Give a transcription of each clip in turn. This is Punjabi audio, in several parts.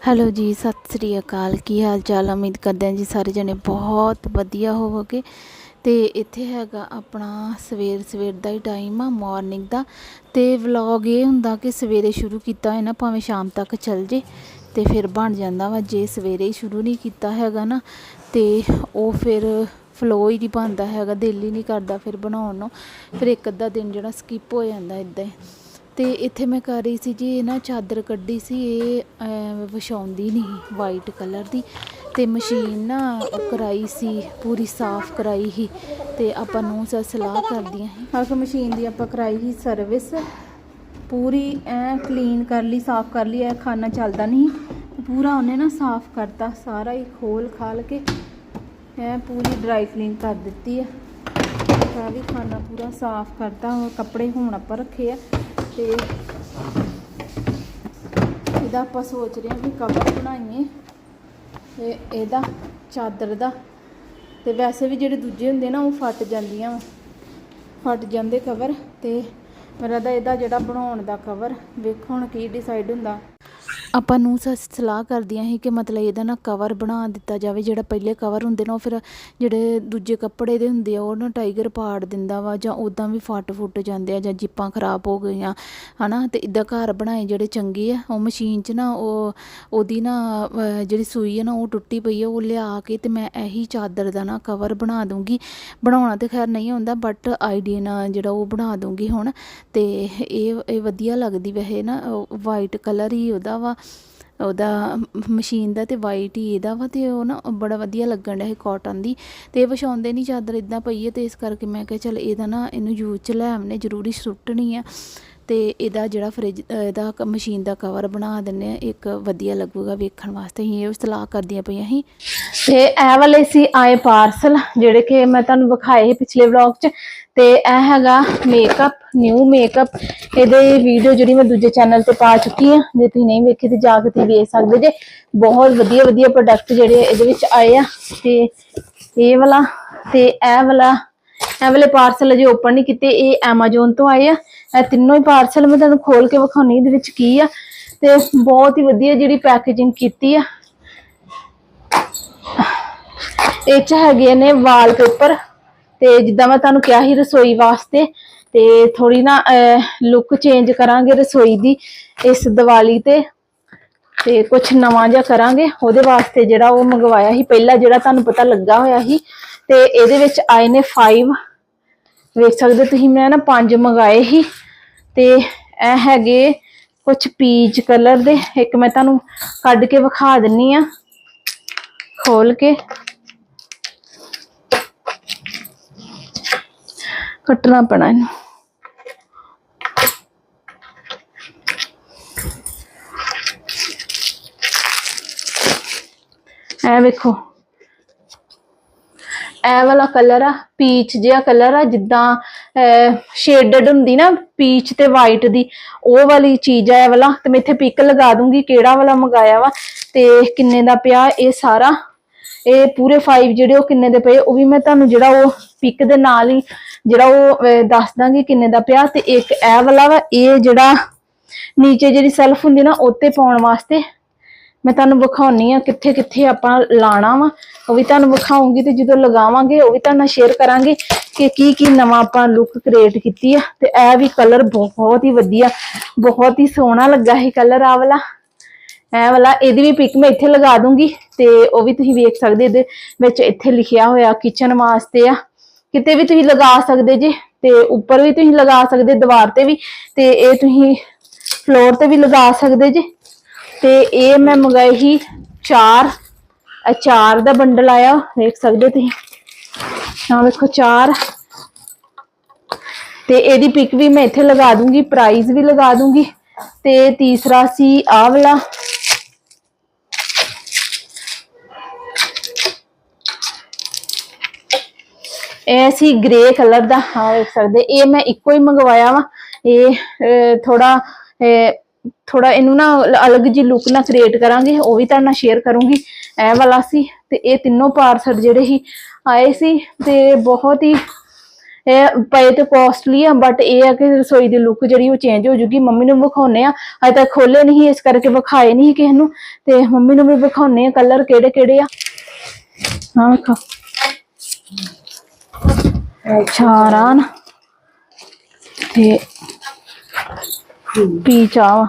ਹੈਲੋ ਜੀ, ਸਤਿ ਸ੍ਰੀ ਅਕਾਲ। ਕੀ ਹਾਲ ਚਾਲ ਉਮੀਦ ਕਰਦੇ ਹਾਂ ਜੀ ਸਾਰੇ ਜਣੇ ਬਹੁਤ ਵਧੀਆ ਹੋਵੋਗੇ। ਤੇ ਇੱਥੇ ਹੈਗਾ ਆਪਣਾ ਸਵੇਰ ਸਵੇਰ ਦਾ ਹੀ ਟਾਈਮ ਆ ਮਾਰਨਿੰਗ ਦਾ। ਤੇ ਵਲੌਗ ਇਹ ਹੁੰਦਾ ਕਿ ਸਵੇਰੇ ਸ਼ੁਰੂ ਕੀਤਾ ਹੈ ਨਾ, ਭਾਵੇਂ ਸ਼ਾਮ ਤੱਕ ਚੱਲ ਜੇ, ਤੇ ਫਿਰ ਬਣ ਜਾਂਦਾ ਵਾ। ਜੇ ਸਵੇਰੇ ਹੀ ਸ਼ੁਰੂ ਨਹੀਂ ਕੀਤਾ ਹੈਗਾ ਨਾ, ਤੇ ਉਹ ਫਿਰ ਫਲੋ ਹੀ ਨਹੀਂ ਬਣਦਾ ਹੈਗਾ, ਦਿਲ ਹੀ ਨਹੀਂ ਕਰਦਾ ਫਿਰ ਬਣਾਉਣ ਨੂੰ। ਫਿਰ ਇੱਕ ਅੱਧਾ ਦਿਨ ਜਿਹੜਾ ਸਕਿਪ ਹੋ ਜਾਂਦਾ ਇਦਾਂ ਹੀ। ਤੇ ਇੱਥੇ ਮੈਂ ਕਰ ਰਹੀ ਸੀ ਜੀ, ਇਹ ਨਾ ਚਾਦਰ ਕੱਢੀ ਸੀ, ਇਹ ਵਿਛਾਉਂਦੀ ਨਹੀਂ ਵਾਈਟ ਕਲਰ ਦੀ। ਤੇ ਮਸ਼ੀਨ ਨਾ ਕਰਾਈ ਸੀ, ਪੂਰੀ ਸਾਫ਼ ਕਰਾਈ ਸੀ, ਤੇ ਆਪਾਂ ਨੂੰ ਸਲਾਹ ਕਰਦੀਆਂ ਹਾਂ ਆਹ ਮਸ਼ੀਨ ਦੀ ਆਪਾਂ ਕਰਾਈ ਸੀ ਸਰਵਿਸ ਪੂਰੀ ਐ ਕਲੀਨ ਕਰ ਲਈ, ਸਾਫ਼ ਕਰ ਲਈ ਐ ਖਾਣਾ ਚੱਲਦਾ ਨਹੀਂ। ਪੂਰਾ ਉਹਨੇ ਨਾ ਸਾਫ਼ ਕਰਤਾ, ਸਾਰਾ ਹੀ ਖੋਲ ਖਾਲ ਕੇ। ਐ ਪੂਰੀ ਡਰਾਈ ਕਲੀਨ ਕਰ ਦਿੱਤੀ ਆ। ਆ ਵੀ ਖਾਨਾ ਪੂਰਾ ਸਾਫ਼ ਕਰਤਾ ਕੱਪੜੇ ਹੁਣ ਆਪਾਂ ਰੱਖੇ ਆ। ਤੇ ਇਹਦਾ ਆਪਾਂ ਸੋਚ ਰਹੇ ਹਾਂ ਕਿ ਕਵਰ ਬਣਾਈਏ ਤੇ ਇਹਦਾ ਚਾਦਰ ਦਾ ਤੇ ਵੈਸੇ ਵੀ ਜਿਹੜੇ ਦੂਜੇ ਹੁੰਦੇ ਨਾ, ਉਹ ਫਟ ਜਾਂਦੀਆਂ ਵਾਂ। ਫਟ ਜਾਂਦੇ ਕਵਰ ਤੇ ਮੇਰਾ ਦਾ ਇਹਦਾ ਜਿਹੜਾ ਬਣਾਉਣ ਦਾ ਕਵਰ, ਵੇਖੋ ਹੁਣ ਕੀ ਡਿਸਾਈਡ ਹੁੰਦਾ ਆਪਾਂ ਨੂੰ ਸਲਾਹ ਕਰਦੀਆਂ ਸੀ ਕਿ ਮਤਲਬ ਇਹਦਾ ਨਾ ਕਵਰ ਬਣਾ ਦਿੱਤਾ ਜਾਵੇ, ਜਿਹੜਾ ਪਹਿਲੇ ਕਵਰ ਹੁੰਦੇ ਨਾ ਉਹ ਫਿਰ ਜਿਹੜੇ ਦੂਜੇ ਕੱਪੜੇ ਦੇ ਹੁੰਦੇ ਆ, ਉਹ ਨਾ ਟਾਈਗਰ ਪਾੜ ਦਿੰਦਾ ਵਾ ਜਾਂ ਉਦਾਂ ਵੀ ਫਟ ਫੁੱਟ ਜਾਂਦੇ ਆ ਜਾਂ ਜਿੱਪਾਂ ਖਰਾਬ ਹੋ ਗਈਆਂ, ਹਨਾ? ਤੇ ਇਦਾਂ ਘਰ ਬਣਾਏ ਜਿਹੜੇ ਚੰਗੇ ਆ, ਉਹ ਮਸ਼ੀਨ 'ਚ ਨਾ ਉਹ, ਉਹਦੀ ਨਾ ਜਿਹੜੀ ਸੂਈ ਹੈ ਨਾ ਉਹ ਟੁੱਟੀ ਪਈ ਆ, ਉਹ ਲਿਆ ਕੇ ਤੇ ਮੈਂ ਇਹੀ ਚਾਦਰ ਦਾ ਨਾ ਕਵਰ ਬਣਾ ਦੂੰਗੀ ਬਣਾਉਣਾ ਤੇ ਖੈਰ ਨਹੀਂ ਆਉਂਦਾ ਬਟ ਆਈਡੀਆ ਨਾਲ ਜਿਹੜਾ ਉਹ ਬਣਾ ਦੂੰਗੀ ਹੁਣ। ਤੇ ਇਹ ਇਹ ਵਧੀਆ ਲੱਗਦੀ ਵੈਸੇ ਨਾ ਵਾਈਟ ਕਲਰ ਹੀ ਉਹਦਾ ਵਾ। ਉਹਦਾ ਮਸ਼ੀਨ ਦਾ ਤੇ ਵਾਈਟ ਹੀ ਇਹਦਾ ਵਾ ਤੇ ਉਹ ਨਾ ਬੜਾ ਵਧੀਆ ਲੱਗਣ ਡਿਆ ਸੀ ਕਾਟਨ ਦੀ ਤੇ ਵਿਛਾਉਂਦੇ ਨਹੀਂ ਚਾਦਰ ਇਦਾਂ ਪਈ ਹੈ ਤੇ ਇਸ ਕਰਕੇ ਮੈਂ ਕਿਹਾ ਚਲ ਇਹਦਾ ਨਾ ਇਹਨੂੰ ਯੂਜ਼ ਚ ਲੈ ਆਵਨੇ, ਜ਼ਰੂਰੀ ਸੁੱਟਣੀ ਆ। ਤੇ ਇਹਦਾ ਜਿਹੜਾ ਫ੍ਰਿਜ ਇਹਦਾ ਕ- ਮਸ਼ੀਨ ਦਾ ਕਵਰ ਬਣਾ ਦਿੰਨੇ ਆ ਇੱਕ ਵਧੀਆ ਲੱਗੂਗਾ ਵੇਖਣ ਵਾਸਤੇ। ਅਸੀਂ ਇਹ ਸਲਾਹ ਕਰਦੀਆਂ ਪਈਆਂ ਸੀ। ਤੇ ਇਹ ਵਾਲੇ ਸੀ ਆਏ ਪਾਰਸਲ ਜਿਹੜੇ ਕਿ ਮੈਂ ਤੁਹਾਨੂੰ ਵਿਖਾਏ ਸੀ ਪਿਛਲੇ ਵਲੌਗ 'ਚ। ਤੇ ਇਹ ਹੈਗਾ ਮੇਕਅਪ ਨਿਊ ਮੇਕਅਪ ਇਹਦੇ ਵੀਡੀਓ ਜਿਹੜੀ ਮੈਂ ਦੂਜੇ ਚੈਨਲ ਤੇ ਪਾ ਚੁੱਕੀ ਆ ਜੇ ਤੁਸੀਂ ਨਹੀਂ ਵੇਖੀ ਤੇ ਜਾ ਕੇ ਤੁਸੀਂ ਵੇਖ ਸਕਦੇ ਜੇ। ਬਹੁਤ ਵਧੀਆ ਵਧੀਆ ਪ੍ਰੋਡਕਟ ਜਿਹੜੇ ਇਹਦੇ ਵਿੱਚ ਆਏ ਆ। ਤੇ ਇਹ ਵਾਲਾ, ਤੇ ਇਹ ਵਾਲਾ ਇਹ ਵਾਲੇ ਪਾਰਸਲ ਅਜੇ ਓਪਨ ਨਹੀਂ ਕੀਤੇ, ਇਹ Amazon ਤੋਂ ਆਏ ਆ। ਇਹ ਤਿੰਨੋਂ ਹੀ ਪਾਰਸਲ ਮੈਂ ਤੁਹਾਨੂੰ ਖੋਲ ਕੇ ਵਿਖਾਉਣੀ ਇਹਦੇ ਵਿੱਚ ਕੀ ਆ। ਤੇ ਬਹੁਤ ਹੀ ਵਧੀਆ ਜਿਹੜੀ ਪੈਕੇਜਿੰਗ ਕੀਤੀ ਆ। ਇਹ ਚ ਹੈਗੇ ਨੇ ਵਾਲਪੇਪਰ ਤੇ ਜਿੱਦਾਂ ਮੈਂ ਤੁਹਾਨੂੰ ਕਿਹਾ ਸੀ ਰਸੋਈ ਵਾਸਤੇ, ਤੇ ਥੋੜੀ ਨਾ ਲੁੱਕ ਚੇਂਜ ਕਰਾਂਗੇ ਰਸੋਈ ਦੀ ਇਸ ਦੀਵਾਲੀ ਤੇ। ਤੇ ਕੁਝ ਨਵਾਂ ਜਿਹਾ ਕਰਾਂਗੇ। ਉਹਦੇ ਵਾਸਤੇ ਜਿਹੜਾ ਉਹ ਮੰਗਵਾਇਆ ਸੀ, ਪਹਿਲਾਂ ਜਿਹੜਾ ਤੁਹਾਨੂੰ ਪਤਾ ਲੱਗਾ ਹੋਇਆ ਸੀ। ਤੇ ਇਹਦੇ ਵਿੱਚ ਆਏ ਨੇ 5 ਵੇਖ ਸਕਦੇ ਤੁਸੀਂ, ਮੈਂ ਨਾ ਪੰਜ ਮੰਗਾਏ ਸੀ ਤੇ ਇਹ ਹੈਗੇ ਕੁਝ ਪੀਚ ਕਲਰ ਦੇ। ਇੱਕ ਮੈਂ ਤੁਹਾਨੂੰ ਕੱਢ ਕੇ ਵਿਖਾ ਦਿੰਨੀ ਆ। ਖੋਲ ਕੇ। ਕੱਟਣਾ ਪੈਣਾ ਇਹਨੂੰ। ਇਹ ਵੇਖੋ। ਇਹ ਵਾਲਾ ਕਲਰ ਆ ਪੀਚ ਜਿਹਾ ਕਲਰ ਆ, ਜਿੱਦਾਂ ਸ਼ੇਡਡ ਹੁੰਦੀ ਨਾ ਪੀਚ ਤੇ ਵਾਈਟ ਦੀ, ਉਹ ਵਾਲੀ ਚੀਜ਼ ਆ ਇਹ ਵਾਲਾ। ਤੇ ਮੈਂ ਇੱਥੇ ਪਿਕ ਲਗਾ ਦੂੰਗੀ ਕਿਹੜਾ ਵਾਲਾ ਮੰਗਾਇਆ ਵਾ। ਤੇ ਕਿੰਨੇ ਦਾ ਪਿਆ ਇਹ ਸਾਰਾ। ਇਹ ਪੂਰੇ 5 ਜਿਹੜੇ ਉਹ ਕਿੰਨੇ ਦੇ ਪਏ, ਉਹ ਵੀ ਮੈਂ ਤੁਹਾਨੂੰ ਜਿਹੜਾ ਉਹ ਪਿਕ ਦੇ ਨਾਲ ਹੀ, ਜਿਹੜਾ ਉਹ ਦੱਸ ਦਾਂਗੀ ਕਿੰਨੇ ਦਾ ਪਿਆ। ਤੇ ਇੱਕ ਇਹ ਵਾਲਾ ਵਾ, ਇਹ ਜਿਹੜਾ ਨੀਚੇ ਜਿਹੜੀ ਸੈਲਫ ਹੁੰਦੀ ਨਾ ਉੱਤੇ ਪਾਉਣ ਵਾਸਤੇ ਮੈਂ ਤੁਹਾਨੂੰ ਵਿਖਾਉਣੀ ਆ ਕਿੱਥੇ ਕਿੱਥੇ ਆਪਾਂ ਲਾਣਾ ਵਾ। ਉਹ ਵੀ ਤੁਹਾਨੂੰ ਵਿਖਾਉਂਗੀ ਤੇ ਜਦੋਂ ਲਗਾਵਾਂਗੇ, ਉਹ ਵੀ ਤੁਹਾਨੂੰ ਸ਼ੇਅਰ ਕਰਾਂਗੇ ਕਿ ਕੀ ਕੀ ਨਵਾਂ ਆਪਾਂ ਲੁੱਕ ਕ੍ਰੀਏਟ ਕੀਤੀ ਆ। ਤੇ ਇਹ ਵੀ ਕਲਰ ਬਹੁਤ ਹੀ ਵਧੀਆ, ਬਹੁਤ ਹੀ ਸੋਹਣਾ ਲੱਗਾ ਇਹ ਕਲਰ ਆ ਵਾਲਾ। ਇਹ ਵਾਲਾ, ਇਹਦੀ ਵੀ ਪਿਕ ਮੈਂ ਇੱਥੇ ਲਗਾ ਦੂੰਗੀ ਤੇ ਉਹ ਵੀ ਤੁਸੀਂ ਵੇਖ ਸਕਦੇ ਇਹਦੇ ਵਿੱਚ ਇੱਥੇ ਲਿਖਿਆ ਹੋਇਆ ਕਿਚਨ ਵਾਸਤੇ ਆ। ਕਿਤੇ ਵੀ ਤੁਸੀਂ ਲਗਾ ਸਕਦੇ ਜੇ ਤੇ ਉੱਪਰ ਵੀ ਤੁਸੀਂ ਲਗਾ ਸਕਦੇ, ਦੀਵਾਰ ਤੇ ਵੀ ਤੇ ਇਹ ਤੁਸੀਂ ਫਲੋਰ ਤੇ ਵੀ ਲਗਾ ਸਕਦੇ ਜੇ। ਤੇ ਇਹ ਮੈਂ ਮੰਗਾਈ ਸੀ ਚਾਰ, ਇਹ ਚਾਰ ਦਾ ਬੰਡਲ ਆਇਆ ਦੇਖ ਸਕਦੇ ਹੋ ਤੁਸੀਂ। ਆਹ ਵੇਖੋ ਚਾਰ। ਤੇ ਇਹਦੀ ਪਿਕ ਵੀ ਮੈਂ ਇੱਥੇ ਲਗਾ ਦੂੰਗੀ ਪ੍ਰਾਈਸ ਵੀ ਲਗਾ ਦੂੰਗੀ। ਤੇ ਤੀਸਰਾ ਸੀ ਆਹ ਵਾਲਾ। ਇਹ ਸੀ ਗ੍ਰੇ ਕਲਰ ਦਾ ਹਾਂ ਵੇਖ ਸਕਦੇ। ਇਹ ਮੈਂ ਇੱਕੋ ਹੀ ਮੰਗਵਾਇਆ ਵਾ। ਇਹ ਥੋੜਾ ਥੋੜਾ ਇਹਨੂੰ ਨਾ ਅਲੱਗ ਜੀ ਲੁੱਕ ਨਾ ਕ੍ਰੀਏਟ ਕਰਾਂਗੇ, ਉਹ ਵੀ ਤੁਹਾਡੇ ਨਾਲ ਸ਼ੇਅਰ ਕਰੂੰਗੀ। ਇਹ ਵਾਲਾ ਸੀ ਤੇ ਇਹ ਤਿੰਨੋਂ ਪਾਰਸਲ ਜਿਹੜੇ ਹੀ ਆਏ ਸੀ ਤੇ ਬਹੁਤ ਹੀ, ਇਹ ਪਏ ਤੇ ਕਾਸਟਲੀ ਆ ਬਟ ਇਹ ਆ ਕਿ ਰਸੋਈ ਦੀ ਲੁੱਕ ਜਿਹੜੀ ਉਹ ਚੇਂਜ ਹੋ ਜੂਗੀ, ਮੰਮੀ ਨੂੰ ਵਿਖਾਉਨੇ ਆ ਅਜੇ ਤੱਕ ਖੋਲੇ ਨਹੀਂ, ਇਸ ਕਰਕੇ ਵਿਖਾਏ ਨਹੀਂ ਕਿਸੇ ਨੂੰ। ਤੇ ਮੰਮੀ ਨੂੰ ਵੀ ਵਿਖਾਉਨੇ ਆ ਕਲਰ ਕਿਹੜੇ ਕਿਹੜੇ ਆ। ਹਾਂ ਵੇਖੋ। ਚਾਰਾਂ ਤੇ ਪੀ ਚਾਹ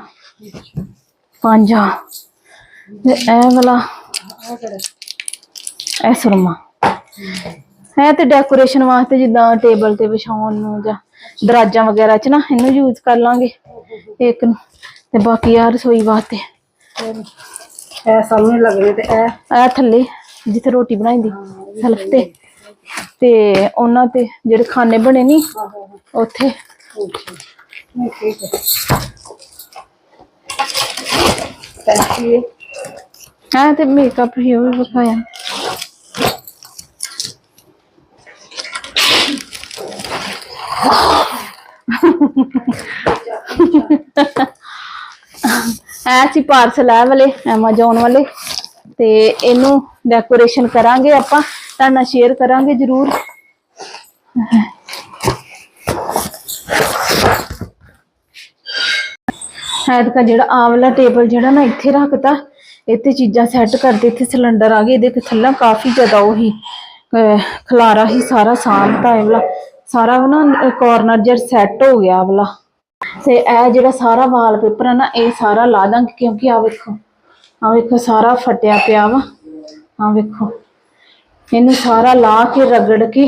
ਪੰਜ ਤੇ ਇਹ ਵਾਲਾ ਇਹ ਸੁਰਮਾ। ਹੈ ਤੇ ਡੈਕੋਰੇਸ਼ਨ ਵਾਸਤੇ ਜਿੱਦਾਂ ਟੇਬਲ ਤੇ ਵਿਛਾਉਣ ਨੂੰ ਜਾਂ ਦਰਾਜਾਂ ਵਗੈਰਾ 'ਚ ਨਾ ਇਹਨੂੰ ਯੂਜ਼ ਕਰ ਲਾਂਗੇ ਇੱਕ ਨੂੰ। ਤੇ ਬਾਕੀ ਆ ਰਸੋਈ ਵਾਸਤੇ। ਇਹ ਸਾਹਮਣੇ ਲੱਗਦੇ ਤੇ ਇਹ ਆ ਥੱਲੇ ਜਿੱਥੇ ਰੋਟੀ ਬਣਾਈਂਦੀ ਸਲਫ ਤੇ। ਤੇ ਉਹਨਾਂ ਤੇ ਜਿਹੜੇ ਖਾਣੇ ਬਣੇ ਨਹੀਂ ਉੱਥੇ। ਨਹੀਂ ਠੀਕ ਹੈ ਪੈਸੇ ਹਾਂ ਤੇ ਮੇਕਅਪ ਹੀ ਉਹ ਵੀ ਵਿਖਾਇਆ। ਐ ਸੀ ਪਾਰਸਲ ਆ ਵਾਲੇ, Amazon ਵਾਲੇ, ਤੇ ਇਹਨੂੰ ਡੈਕੋਰੇਸ਼ਨ ਕਰਾਂਗੇ ਆਪਾਂ, ਤੁਹਾਡੇ ਨਾਲ ਸ਼ੇਅਰ ਕਰਾਂਗੇ ਜਰੂਰ। ਐਤਕਾ ਜਿਹੜਾ ਆ ਵਾਲਾ ਟੇਬਲ ਜਿਹੜਾ ਨਾ ਇੱਥੇ ਰੱਖਤਾ ਇੱਥੇ ਚੀਜ਼ਾਂ ਸੈੱਟ ਕਰਦੇ ਇੱਥੇ ਸਿਲੰਡਰ ਆ ਗਏ ਇਹਦੇ ਥੱਲੇ ਕਾਫੀ ਜ਼ਿਆਦਾ ਉਹੀ ਅਹ, ਖਲਾਰਾ ਹੀ ਸਾਰਾ ਸਾਂਭਤਾ ਇਹ ਵਾਲਾ। ਸਾਰਾ ਨਾ ਕਾਰਨਰ ਜਿਹਾ ਸੈੱਟ ਹੋ ਗਿਆ ਵਾਲਾ। ਤੇ ਇਹ ਜਿਹੜਾ ਸਾਰਾ ਵਾਲਪੇਪਰ ਹੈ ਨਾ ਇਹ ਸਾਰਾ ਲਾ ਦਾਂਗੇ ਕਿਉਂਕਿ ਆ ਵੇਖੋ ਆ ਵੇਖੋ ਸਾਰਾ ਫਟਿਆ ਪਿਆ ਵਾ। ਆ ਵੇਖੋ ਇਹਨੂੰ ਸਾਰਾ ਲਾ ਕੇ ਰਗੜ ਕੇ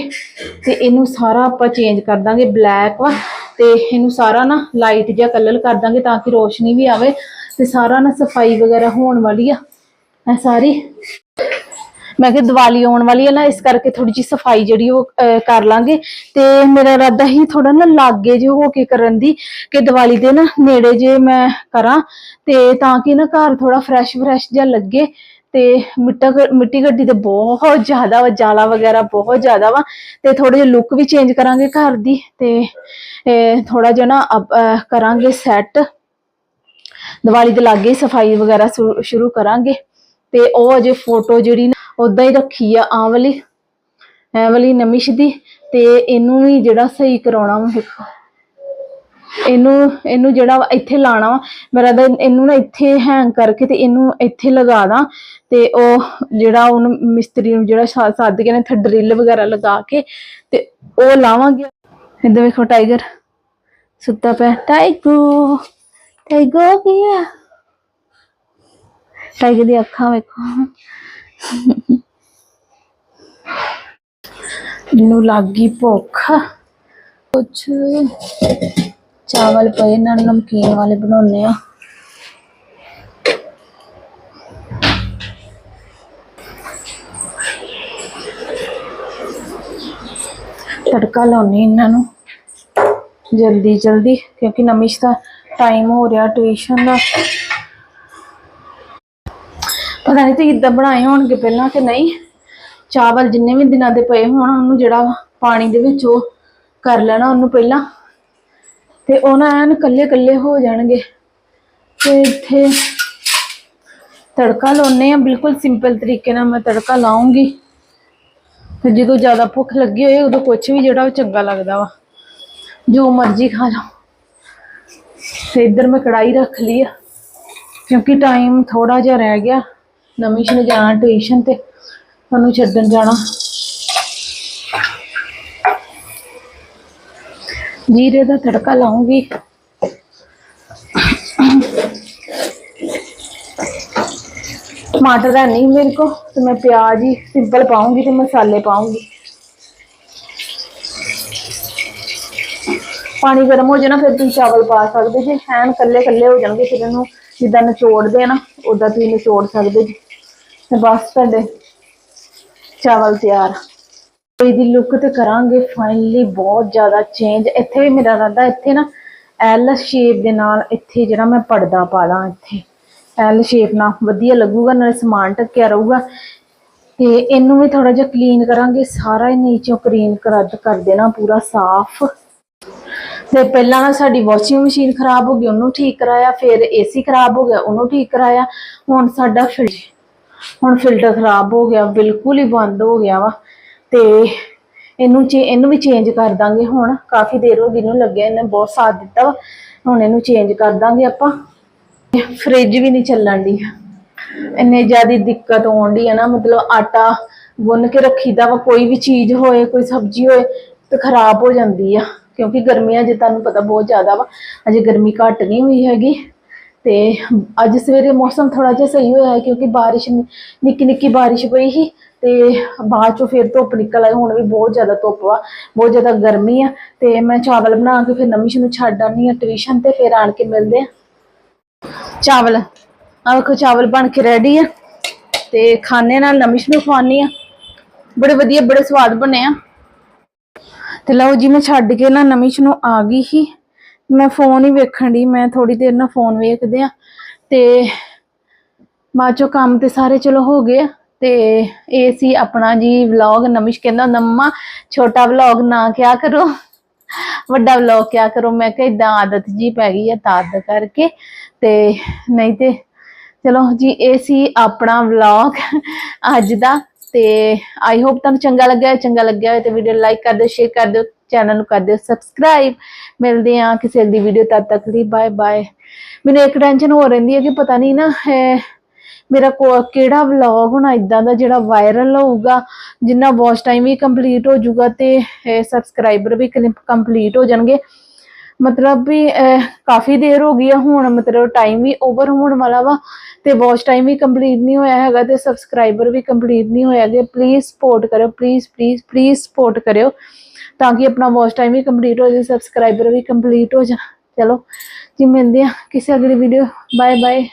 ਤੇ ਇਹਨੂੰ ਸਾਰਾ ਆਪਾਂ ਚੇਂਜ ਕਰ ਦਾਂਗੇ ਬਲੈਕ ਵਾ। ਤੇ ਇਹਨੂੰ ਸਾਰਾ ਨਾ ਲਾਈਟ ਜਿਹਾ ਕਲਰ ਕਰ ਦਾਂਗੇ ਤਾਂ ਕਿ ਰੋਸ਼ਨੀ ਵੀ ਆਵੇ ਤੇ ਸਾਰਾ ਨਾ ਸਫ਼ਾਈ ਵਗੈਰਾ ਹੋਣ ਵਾਲੀ ਆ। ਇਹ ਸਾਰੀ? ਮੈਂ ਕਿ ਦੀਵਾਲੀ ਆਉਣ ਵਾਲੀ ਹੈ ਨਾ, ਇਸ ਕਰਕੇ ਥੋੜੀ ਜਿਹੀ ਸਫ਼ਾਈ ਜਿਹੜੀ ਉਹ ਕਰ ਲਾਂਗੇ। ਤੇ ਮੇਰਾ ਇਰਾਦਾ ਹੀ ਥੋੜਾ ਨਾ ਲਾਗੇ ਜੇ ਹੋ ਕੇ ਕਰਨ ਦੀ ਕਿ ਦੀਵਾਲੀ ਦੇ ਨਾ ਨੇੜੇ ਜੇ ਮੈਂ ਕਰਾਂ ਤੇ ਤਾਂ ਕਿ ਨਾ ਘਰ ਥੋੜਾ ਫਰੈਸ਼ ਫਰੈਸ਼ ਜਿਹਾ ਲੱਗੇ ਤੇ ਮਿੱਟਾ ਮਿੱਟੀ ਗੱਡੀ ਤੇ ਬਹੁਤ ਜ਼ਿਆਦਾ ਵਾ, ਜਾਲਾ ਵਗੈਰਾ ਬਹੁਤ ਜ਼ਿਆਦਾ ਵਾ ਤੇ ਥੋੜੇ ਜਿਹਾ ਲੁੱਕ ਵੀ ਚੇਂਜ ਕਰਾਂਗੇ ਘਰ ਦੀ ਤੇ ਥੋੜਾ ਜਿਹਾ ਨਾ ਕਰਾਂਗੇ ਸੈੱਟ ਦੀਵਾਲੀ ਦੇ ਲਾਗੇ ਸਫ਼ਾਈ ਵਗੈਰਾ ਸ਼ੁਰੂ- ਕਰਾਂਗੇ ਤੇ ਉਹ ਅਜੇ ਫੋਟੋ ਜਿਹੜੀ ਨਾ ਉਦਾਂ ਹੀ ਰੱਖੀ ਆ ਆ ਵਾਲੀ ਐ ਵਾਲੀ ਨਮਿਸ਼ ਦੀ ਤੇ ਇਹਨੂੰ ਵੀ ਜਿਹੜਾ ਸਹੀ ਕਰਾਉਣਾ ਵਾ ਵੇਖੋ। ਇਹਨੂੰ ਇਹਨੂੰ ਜਿਹੜਾ ਵਾ ਇੱਥੇ ਲਾਣਾ ਵਾ। ਮੇਰਾ ਤਾਂ ਇਹਨੂੰ ਨਾ ਇੱਥੇ ਹੈਂਗ ਕਰਕੇ ਤੇ ਇਹਨੂੰ ਇੱਥੇ ਲਗਾ ਦਾਂ। ਤੇ ਉਹ ਜਿਹੜਾ ਉਹਨੂੰ ਮਿਸਤਰੀ ਨੂੰ ਜਿਹੜਾ ਸੱਦ ਕੇ ਨਾ ਇੱਥੇ ਡਰਿਲ ਵਗੈਰਾ ਲਗਾ ਕੇ ਤੇ ਉਹ ਲਾਵਾਂਗੇ। ਇੱਧਰ ਵੇਖੋ ਟਾਈਗਰ ਸੁੱਤਾ ਪਿਆ। ਟਾਈਗੋ ਟਾਈਗੋ ਕੀ ਟਾਈਗਰ ਦੀ ਅੱਖਾਂ ਵੇਖੋ। ਇਹਨੂੰ ਲੱਗੀ ਭੁੱਖ। ਕੁਛ ਚਾਵਲ ਪਏ ਇਹਨਾਂ ਨੂੰ, ਨਮਕੀਨ ਵਾਲੇ ਬਣਾਉਣੇ ਆ। ਤੜਕਾ ਲਾਉਣੀ ਇਹਨਾਂ ਨੂੰ, ਜਲਦੀ ਜਲਦੀ, ਕਿਉਂਕਿ ਨਮਿਸ਼ ਦਾ ਟਾਈਮ ਹੋ ਰਿਹਾ ਟਿਊਸ਼ਨ ਦਾ। ਪਤਾ ਨਹੀਂ ਤੁਸੀਂ ਇਦਾਂ ਬਣਾਏ ਹੋਣਗੇ ਪਹਿਲਾਂ ਕਿ ਨਹੀਂ। ਚਾਵਲ ਜਿੰਨੇ ਵੀ ਦਿਨਾਂ ਦੇ ਪਏ ਹੋਣ, ਉਹਨੂੰ ਜਿਹੜਾ ਪਾਣੀ ਦੇ ਵਿੱਚ ਉਹ ਕਰ ਲੈਣਾ ਉਹਨੂੰ ਪਹਿਲਾਂ। ਤੇ ਉਹ ਨਾ ਐਨ ਕੱਲੇ ਕੱਲੇ ਹੋ ਜਾਣਗੇ। ਤੇ ਇੱਥੇ ਤੜਕਾ ਲਾਉਨੇ ਆ ਬਿਲਕੁਲ ਸਿੰਪਲ ਤਰੀਕੇ ਨਾਲ ਮੈਂ ਤੜਕਾ ਲਾਉਂਗੀ। ਤੇ ਜਦੋਂ ਜ਼ਿਆਦਾ ਭੁੱਖ ਲੱਗੀ ਹੋਏ, ਉਦੋਂ ਕੁਝ ਵੀ ਜਿਹੜਾ ਉਹ ਚੰਗਾ ਲੱਗਦਾ ਵਾ। ਜੋ ਮਰਜ਼ੀ ਖਾ ਲਓ। ਤੇ ਇੱਧਰ ਮੈਂ ਕੜਾਈ ਰੱਖ ਲਈ ਆ, ਕਿਉਂਕਿ ਟਾਈਮ ਥੋੜਾ ਜਿਹਾ ਰਹਿ ਗਿਆ। ਨਮਿਸ਼ ਨੇ ਜਾਣਾ ਟਿਊਸ਼ਨ ਤੇ, ਉਹਨੂੰ ਛੱਡਣ ਜਾਣਾ। ਜੀਰੇ ਦਾ ਤੜਕਾ ਲਾਉਂਗੀ। ਟਮਾਟਰ ਹੈ ਨਹੀਂ ਮੇਰੇ ਕੋ ਤੇ ਮੈਂ ਪਿਆਜ਼ ਹੀ ਸਿੰਪਲ ਪਾਉਂਗੀ ਤੇ ਮਸਾਲੇ ਪਾਉਂਗੀ। ਪਾਣੀ ਗਰਮ ਹੋ ਜਾਣਾ ਫਿਰ ਤੁਸੀਂ ਚਾਵਲ ਪਾ ਸਕਦੇ ਜੇ। ਐਨ ਕੱਲੇ ਕੱਲੇ ਹੋ ਜਾਣਗੇ, ਫਿਰ ਇਹਨੂੰ ਜਿੱਦਾਂ ਨਿਚੋੜਦੇ ਆ ਨਾ ਉਦਾਂ ਤੁਸੀਂ ਨਿਚੋੜ ਸਕਦੇ ਜੀ। ਤੇ ਬਸ ਤੁਹਾਡੇ ਚਾਵਲ ਤਿਆਰ। ਇਹਦੀ ਲੁੱਕ ਤੇ ਕਰਾਂਗੇ ਫਾਈਨਲੀ ਬਹੁਤ ਜ਼ਿਆਦਾ ਚੇਂਜ ਇੱਥੇ ਵੀ ਮੇਰਾ ਇਰਾਦਾ, ਇੱਥੇ ਨਾ ਐਲ ਸ਼ੇਪ ਦੇ ਨਾਲ ਇੱਥੇ ਜਿਹੜਾ ਮੈਂ ਪਰਦਾ ਪਾ ਲਾਂ ਇੱਥੇ। ਐਲ ਸ਼ੇਪ ਨਾਲ ਵਧੀਆ ਲੱਗੂਗਾ, ਨਾਲੇ ਸਮਾਨ ਟੱਕਿਆ ਰਹੂਗਾ। ਤੇ ਇਹਨੂੰ ਵੀ ਥੋੜਾ ਜਿਹਾ ਕਲੀਨ ਕਰਾਂਗੇ, ਸਾਰਾ ਹੀ ਨੀਚੋਂ ਕਲੀਨ ਕਰ ਕਰ ਦੇਣਾ ਪੂਰਾ ਸਾਫ਼। ਤੇ ਪਹਿਲਾਂ ਨਾ ਸਾਡੀ ਵਾਸ਼ਿੰਗ ਮਸ਼ੀਨ ਖਰਾਬ ਹੋ ਗਈ, ਉਹਨੂੰ ਠੀਕ ਕਰਾਇਆ, ਫਿਰ ਏਸੀ ਖਰਾਬ ਹੋ ਗਿਆ, ਉਹਨੂੰ ਠੀਕ ਕਰਾਇਆ। ਹੁਣ ਸਾਡਾ ਹੁਣ ਫਿਲਟਰ ਖਰਾਬ ਹੋ ਗਿਆ, ਬਿਲਕੁਲ ਹੀ ਬੰਦ ਹੋ ਗਿਆ ਵਾ। ਤੇ ਇਹਨੂੰ ਚੇ ਇਹਨੂੰ ਵੀ ਚੇਂਜ ਕਰ ਦਾਂਗੇ ਹੁਣ। ਕਾਫੀ ਦੇਰ ਹੋ ਗਈ ਇਹਨੂੰ ਲੱਗਿਆ, ਇਹਨੇ ਬਹੁਤ ਸਾਥ ਦਿੱਤਾ ਵਾ। ਹੁਣ ਇਹਨੂੰ ਚੇਂਜ ਕਰ ਦਾਂਗੇ ਆਪਾਂ। ਫ੍ਰਿਜ ਵੀ ਨਹੀਂ ਚੱਲਣ ਦੀ ਇੰਨੇ ਜ਼ਿਆਦਾ ਦਿੱਕਤ ਆਉਣ ਦੀ ਹੈ ਨਾ, ਮਤਲਬ ਆਟਾ ਗੁੰਨ ਕੇ ਰੱਖੀਦਾ ਵਾ, ਕੋਈ ਵੀ ਚੀਜ਼ ਹੋਏ, ਕੋਈ ਸਬਜ਼ੀ ਹੋਏ, ਤੇ ਖਰਾਬ ਹੋ ਜਾਂਦੀ ਆ। ਕਿਉਂਕਿ ਗਰਮੀਆਂ ਜੇ ਤੁਹਾਨੂੰ ਪਤਾ ਬਹੁਤ ਜ਼ਿਆਦਾ ਵਾ। ਅਜੇ ਗਰਮੀ ਘੱਟ ਨਹੀਂ ਹੋਈ ਹੈਗੀ। ਤੇ ਅੱਜ ਸਵੇਰੇ ਮੌਸਮ ਥੋੜਾ ਜਿਹਾ ਸਹੀ ਹੋਇਆ ਕਿਉਂਕਿ ਬਾਰਿਸ਼ ਨਿੱਕੀ ਨਿੱਕੀ ਬਾਰਿਸ਼ ਪਈ ਸੀ ਤੇ ਬਾਅਦ ਚੋਂ ਫਿਰ ਧੁੱਪ ਨਿਕਲ ਆਈ, ਹੁਣ ਵੀ ਬਹੁਤ ਜ਼ਿਆਦਾ ਧੁੱਪ ਵਾ, ਬਹੁਤ ਜ਼ਿਆਦਾ ਗਰਮੀ ਆ ਤੇ ਮੈਂ ਚਾਵਲ ਬਣਾ ਕੇ ਫਿਰ ਨਮਿਸ਼ ਨੂੰ ਛੱਡ ਆਉਂਦੀ ਆ ਟਿਊਸ਼ਨ ਤੇ ਫਿਰ ਆਣ ਕੇ ਮਿਲਦੇ ਆ ਚਾਵਲ, ਆਹ ਵੇਖੋ ਚਾਵਲ ਬਣ ਕੇ ਰੈਡੀ ਆ ਤੇ ਖਾਣੇ ਨਾਲ ਨਮਿਸ਼ ਨੂੰ ਖਵਾਉਣੀ ਆ ਬੜੇ ਵਧੀਆ, ਬੜੇ ਸਵਾਦ ਬਣੇ ਆ। ਤੇ ਲਓ ਜੀ ਮੈਂ ਛੱਡ ਕੇ ਨਾ ਨਮਿਸ਼ ਨੂੰ ਆ ਗਈ ਸੀ। ਮੈਂ ਫੋਨ ਹੀ ਵੇਖਣ ਦੀ ਮੈਂ ਥੋੜੀ ਦੇਰ ਨਾਲ ਫੋਨ ਵੇਖਦੇ ਆ ਤੇ ਬਾਅਦ ਚੋਂ ਕੰਮ ਤੇ ਸਾਰੇ ਚਲੋ ਹੋ ਗਏ ਆ ਤੇ ਇਹ ਸੀ ਆਪਣਾ ਜੀ ਵਲੌਗ ਨਮਿਸ਼ ਕਹਿੰਦਾ ਹੁੰਦਾ ਛੋਟਾ ਵਲੌਗ ਨਾ ਕਿਆ ਕਰੋ, ਵੱਡਾ ਵਲੌਗ ਕਿਆ ਕਰੋ? ਮੈਂ ਕਿਹਾ ਇਦਾਂ ਆਦਤ ਜੀ ਪੈ ਗਈ ਹੈ ਤਦ ਕਰਕੇ ਤੇ ਨਹੀਂ ਤੇ ਚਲੋ ਜੀ, ਇਹ ਸੀ ਆਪਣਾ ਵਲੌਗ ਅੱਜ ਦਾ ਤੇ ਆਈ ਹੋਪ ਤੁਹਾਨੂੰ ਚੰਗਾ ਲੱਗਿਆ ਚੰਗਾ ਲੱਗਿਆ ਹੋਵੇ ਤੇ ਵੀਡੀਓ ਲਾਈਕ ਕਰ ਦਿਓ ਸ਼ੇਅਰ ਕਰ ਦਿਓ। ਚੈਨਲ ਨੂੰ ਕਰ ਦਿਓ ਸਬਸਕ੍ਰਾਈਬ ਮਿਲਦੇ ਆ ਕਿਸੇ ਅਗਲੀ ਵੀਡੀਓ ਤਦ ਤੱਕ ਲਈ। ਬਾਏ ਬਾਏ ਮੈਨੂੰ ਇੱਕ ਟੈਨਸ਼ਨ ਹੋ ਰਹਿੰਦੀ ਹੈ ਕਿ ਪਤਾ ਨਹੀਂ ਨਾ ਮੇਰਾ ਕੋ- ਕਿਹੜਾ ਵਲੌਗ ਹੋਣਾ ਇਦਾਂ ਦਾ ਜਿਹੜਾ ਵਾਇਰਲ ਹੋਊਗਾ, ਜਿੰਨਾ ਵਾਚ ਟਾਈਮ ਵੀ ਕੰਪਲੀਟ ਹੋ ਜਾਊਗਾ ਤੇ ਸਬਸਕ੍ਰਾਈਬਰ ਵੀ ਕੰਪਲੀਟ ਹੋ ਜਾਣਗੇ। ਮਤਲਬ ਵੀ ਕਾਫੀ ਦੇਰ ਹੋ ਗਈ ਆ ਹੁਣ, ਮਤਲਬ ਟਾਈਮ ਵੀ ਓਵਰ ਹੋਣ ਵਾਲਾ ਵਾ ਤੇ ਵਾਚ ਟਾਈਮ ਵੀ ਕੰਪਲੀਟ ਨਹੀਂ ਹੋਇਆ ਹੈਗਾ ਤੇ ਸਬਸਕ੍ਰਾਈਬਰ ਵੀ ਕੰਪਲੀਟ ਨਹੀਂ ਹੋਇਆ ਹੈਗੇ। ਪਲੀਜ਼ ਸਪੋਰਟ ਕਰਿਓ ਪਲੀਜ਼ ਪਲੀਜ਼ ਪਲੀਜ਼ ਸਪੋਰਟ ਕਰਿਓ। ਤਾਂ ਕਿ ਆਪਣਾ ਵਾਚ ਟਾਈਮ ਵੀ ਕੰਪਲੀਟ ਹੋ ਜਾਵੇ ਸਬਸਕ੍ਰਾਈਬਰ ਵੀ ਕੰਪਲੀਟ ਹੋ ਜਾਣ। ਚਲੋ ਜੀ ਮਿਲਦੇ ਆ ਕਿਸੇ ਅਗਲੀ ਵੀਡੀਓ ਬਾਏ ਬਾਏ